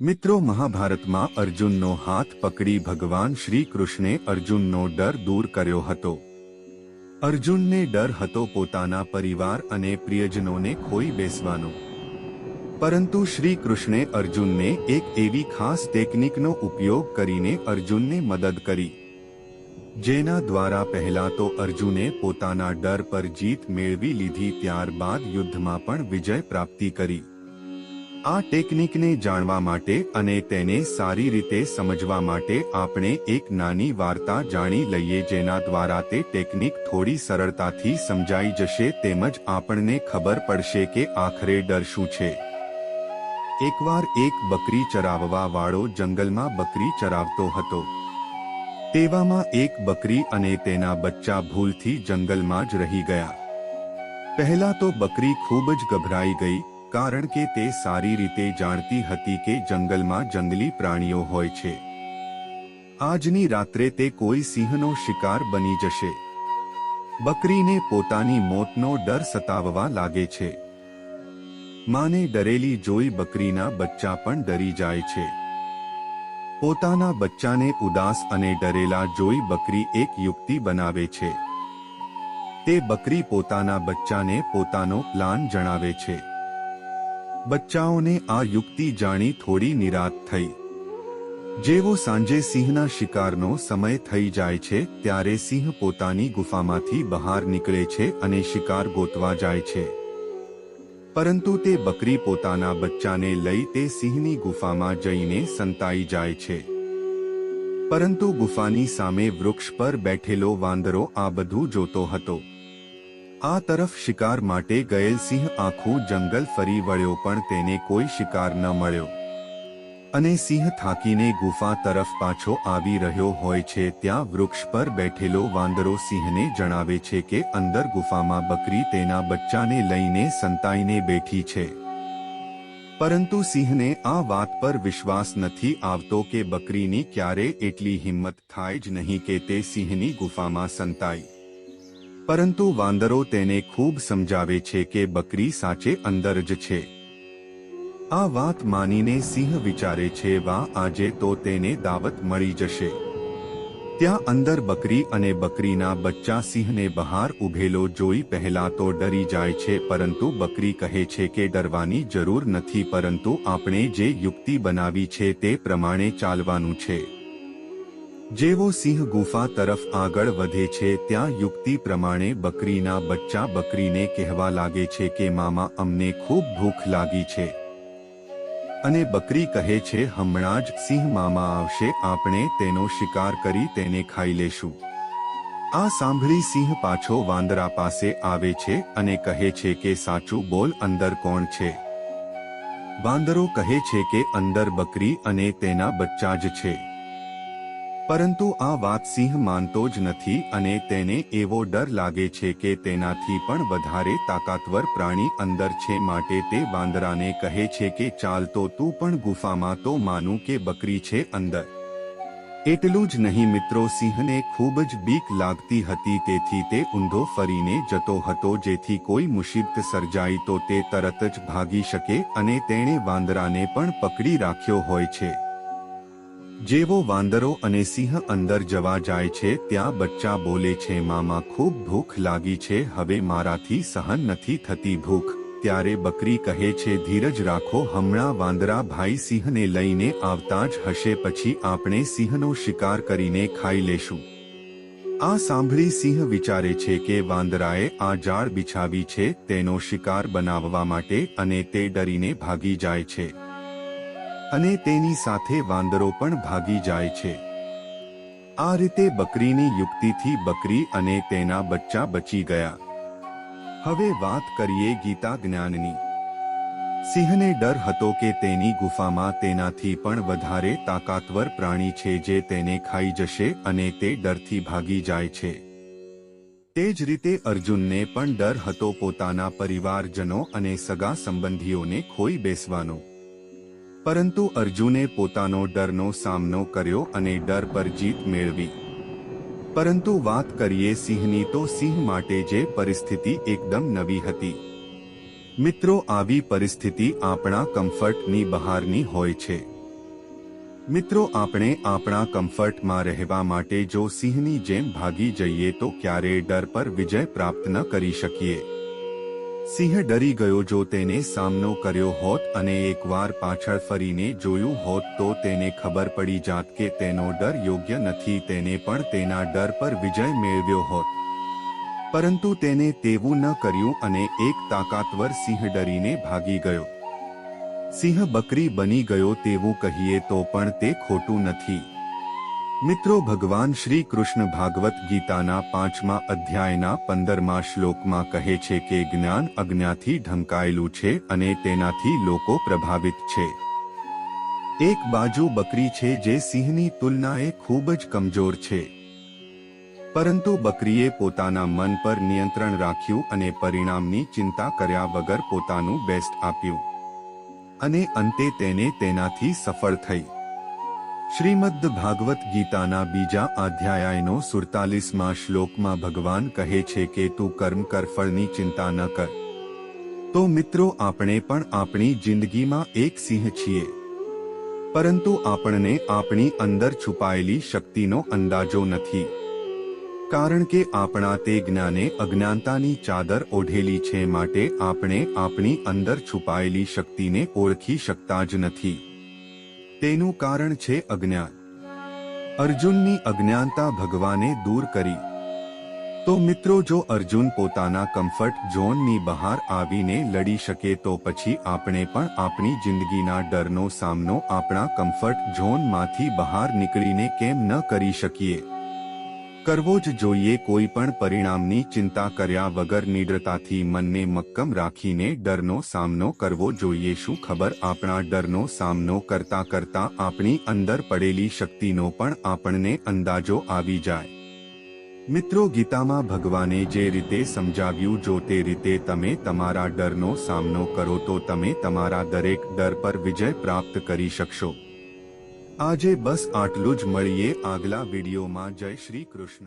મિત્રો, મહાભારતમાં અર્જુનનો હાથ પકડી ભગવાન શ્રી કૃષ્ણે અર્જુનનો ડર દૂર કર્યો હતો. અર્જુનને ડર હતો પોતાના પરિવાર અને પ્રિયજનોને ખોઈ બેસવાનો. પરંતુ શ્રી કૃષ્ણે અર્જુનને એક એવી ખાસ ટેકનિકનો ઉપયોગ કરીને અર્જુનને મદદ કરી. જેના દ્વારા પહેલા તો અર્જુને પોતાના ડર પર જીત મેળવી લીધી, ત્યારબાદ યુદ્ધમાં પણ વિજય પ્રાપ્તિ કરી. આ ટેકનિકને જાણવા માટે અને તેને સારી રીતે સમજવા માટે આપણે એક નાની વાર્તા જાણી લઈએ જેના દ્વારા તે ટેકનિક થોડી સરળતાથી સમજાઈ જશે તેમજ આપણને ખબર પડશે કે આખરે ડર શું છે. એકવાર એક બકરી ચરાવવા વાળો જંગલમાં બકરી ચરાવતો હતો. તેવામાં એક બકરી અને તેના બચ્ચા ભૂલથી જંગલમાં જ રહી ગયા. પહેલા તો બકરી ખૂબ જ ગભરાઈ ગઈ કારણ કે તે સારી રીતે જાણતી હતી કે જંગલમાં જંગલી પ્રાણીઓ હોય છે. આજની રાત્રે તે કોઈ સિંહનો શિકાર બની જશે. બકરીને પોતાની મોતનો ડર સતાવવા લાગે છે. માને ડરેલી જોઈ બકરીના બચ્ચા પણ ડરી જાય છે. પોતાના બચ્ચાને ઉદાસ અને ડરેલા જોઈ બકરી એક યુક્તિ બનાવે છે. તે બકરી પોતાના બચ્ચાને પોતાનો પ્લાન જણાવે છે. બચ્ચાઓને આ યુક્તિ જાણી થોડી નિરાત થઈ. જેવો સાંજે સિંહના શિકારનો સમય થઈ જાય છે, ત્યારે સિંહ પોતાની ગુફામાંથી બહાર નીકળે છે અને શિકાર ગોતવા જાય છે. પરંતુ તે બકરી પોતાના બચ્ચાને લઈ તે સિંહની ગુફામાં જઈને સંતાઈ જાય છે. પરંતુ ગુફાની સામે વૃક્ષ પર બેઠેલો વાંદરો આ બધું જોતો હતો. આ તરફ શિકાર માટે ગયેલ સિંહ આખું જંગલ ફરી વળ્યો પણ તેને કોઈ શિકાર ન મળ્યો. અને સિંહ થાકીને ગુફા તરફ પાછો આવી રહ્યો હોય છે ત્યાં વૃક્ષ પર બેઠેલો વાંદરો સિંહને જણાવે છે કે અંદર ગુફામાં બકરી તેના બચ્ચાને લઈને સંતાઈને બેઠી છે. પરંતુ સિંહને આ વાત પર વિશ્વાસ નથી આવતો કે બકરીની ક્યારે એટલી હિંમત થાય જ નહીં કે તે સિંહની ગુફામાં સંતાઈ પરંતુ વાંદરો તેને ખૂબ સમજાવે છે કે બકરી સાચે અંદર જ છે. આ વાત માનીને સિંહ વિચારે છે વા આજે તો તેને દાવત મળી જશે. ત્યાં અંદર બકરી અને બકરીના બચ્ચા સિંહને બહાર ઉભેલો જોઈ પહેલા તો ડરી જાય છે, પરંતુ બકરી કહે છે કે ડરવાની જરૂર નથી, પરંતુ આપણે જે યુક્તિ બનાવી છે તે પ્રમાણે ચાલવાનું છે. જેવો સિંહ ગુફા તરફ આગળ વધે છે, ત્યાં યુક્તિ પ્રમાણે બકરીના બચ્ચા બકરીને કહેવા લાગે છે કે, મામા, અમને ખૂબ ભૂખ લાગી છે. અને બકરી કહે છે, હમણાં જ સિંહ મામા આવશે, આપણે તેનો શિકાર કરી તેને ખાઈ લેશું. આ સાંભળી સિંહ પાછો વાંદરા પાસે આવે છે અને કહે છે કે, સાચું બોલ, અંદર કોણ છે? વાંદરો કહે છે કે, અંદર બકરી અને તેના બચ્ચા જ છે. પરંતુ આ વાત સિંહ માનતો જ નથી અને તેને એવો ડર લાગે છે કે તેનાથી પણ વધારે તાકાતવર પ્રાણી અંદર છે માટે તે વાંદરાને કહે છે કે ચાલ તો પણ ગુફામાં તો માનું કે બકરી છે અંદર. એટલું જ નહીં મિત્રો સિંહને ખૂબ જ બીક લાગતી હતી તેથી તે ઊંધો ફરીને જતો હતો જેથી કોઈ મુસીબત સર્જાઈ તો તે તરત જ ભાગી શકે અને તેણે વાંદરાને પણ પકડી રાખ્યો હોય છે. જેવો વાંદરો અને સિંહ અંદર જવા જાય છે, ત્યાં બચ્ચા બોલે છે, મામા, ખૂબ ભૂખ લાગી છે, હવે મારાથી સહન નથી થતી ભૂખ. ત્યારે બકરી કહે છે, ધીરજ રાખો, હમણાં વાંદરા ભાઈ સિંહને લઈને આવતા જ હશે, પછી આપણે સિંહનો શિકાર કરીને ખાઈ લેશું. આ સાંભળી સિંહ વિચારે છે કે વાંદરાએ આ જાળ બિછાવી છે, તેનો શિકાર બનાવવા માટે અને તે ડરીને ભાગી જાય છે. અને તેની સાથે વાંદરો પણ ભાગી જાય છે. આ રીતે બકરીની યુક્તિથી બકરી અને તેના બચ્ચા બચી ગયા. હવે વાત કરીએ ગીતા જ્ઞાનની. સિંહને ડર હતો કે તેની ગુફામાં તેનાથી પણ વધારે તાકાતવર પ્રાણી છે જે તેને ખાઈ જશે અને તે ડરથી ભાગી જાય છે. તે જ રીતે અર્જુનને પણ ડર હતો પોતાના પરિવારજનો અને સગા સંબંધીઓને ખોઈ બેસવાનો. પરંતુ અર્જુને પોતાનો ડરનો સામનો કર્યો અને ડર પર જીત મેળવી. પરંતુ વાત કરીએ સિંહની તો સિંહ માટે જે પરિસ્થિતિ એકદમ નવી હતી. મિત્રો, આવી પરિસ્થિતિ આપણા કમ્ફર્ટની બહારની હોય છે. મિત્રો, આપણે આપણા કમ્ફર્ટમાં રહેવા માટે જો સિંહની જેમ ભાગી જઈએ તો ક્યારેય ડર પર વિજય પ્રાપ્ત ન કરી શકીએ. સિંહ ડરી ગયો જો તેને સામનો કર્યો હોત અને એકવાર પાછળ ફરીને જોયું હોત તો તેને ખબર પડી જાત કે તેનો ડર યોગ્ય નથી, તેને પણ તેના ડર પર વિજય મેળવ્યો હોત. પરંતુ તેને તેવું ન કર્યું અને એક તાકાતવર સિંહ ડરીને ભાગી ગયો. સિંહ બકરી બની ગયો તેવું કહીએ તો પણ તે ખોટું નથી. મિત્રો, ભગવાન શ્રી કૃષ્ણ ભાગવત ગીતાના પાંચમા અધ્યાયના પંદરમા શ્લોકમાં કહે છે કે જ્ઞાન અજ્ઞાથી ઢંકાયેલું છે અને તેનાથી લોકો પ્રભાવિત છે. એક બાજુ બકરી છે જે સિંહની તુલનાએ ખૂબ જ કમજોર છે. પરંતુ બકરીએ પોતાના મન પર નિયંત્રણ રાખ્યું અને પરિણામની ચિંતા કર્યા વગર પોતાનું બેસ્ટ આપ્યું. અને અંતે તેને તેનાથી સફળ થઈ. શ્રીમદ ભાગવત ગીતાના બીજા અધ્યાયનો સુડતાલીસમાં શ્લોકમાં ભગવાન કહે છે કે તું કર્મ કર, ફળની ચિંતા ન કર. તો મિત્રો, આપણે પણ આપણી જિંદગીમાં એક સિંહ છીએ. પરંતુ આપણને આપણી અંદર છુપાયેલી શક્તિનો અંદાજો નથી. કારણ કે આપણા તે જ્ઞાને અજ્ઞાનતાની ચાદર ઓઢેલી છે માટે આપણે આપણી અંદર છુપાયેલી શક્તિને ઓળખી શકતા જ નથી. તેનું કારણ છે અજ્ઞાન. અર્જુનની અજ્ઞાનતા ભગવાને દૂર કરી. તો મિત્રો જો અર્જુન પોતાના કમ્ફર્ટ ઝોનની બહાર આવીને લડી શકે તો પછી આપણે પણ આપણી જિંદગીના ડરનો સામનો આપણા કમ્ફર્ટ ઝોનમાંથી બહાર નીકળીને કેમ ન કરી શકીએ? કરવો જ જોઈએ કોઈ પણ પરિણામની ચિંતા કર્યા વગર નિડ્રતાથી મનને મક્કમ રાખીને ડરનો સામનો કરવો જોઈએ. શું ખબર? આપણા ડરનો સામનો કરતા કરતા આપણી અંદર પડેલી શક્તિનો પણ આપણને અંદાજો આવી જાય. મિત્રો, ગીતામાં ભગવાને જે રીતે સમજાવ્યું, જો તે રીતે તમે તમારા ડરનો સામનો કરો તો તમે તમારા દરેક ડર પર વિજય પ્રાપ્ત કરી શકશો. આજે બસ આટલું જ મળીએ આગલા વિડીયોમાં. જય શ્રી કૃષ્ણ.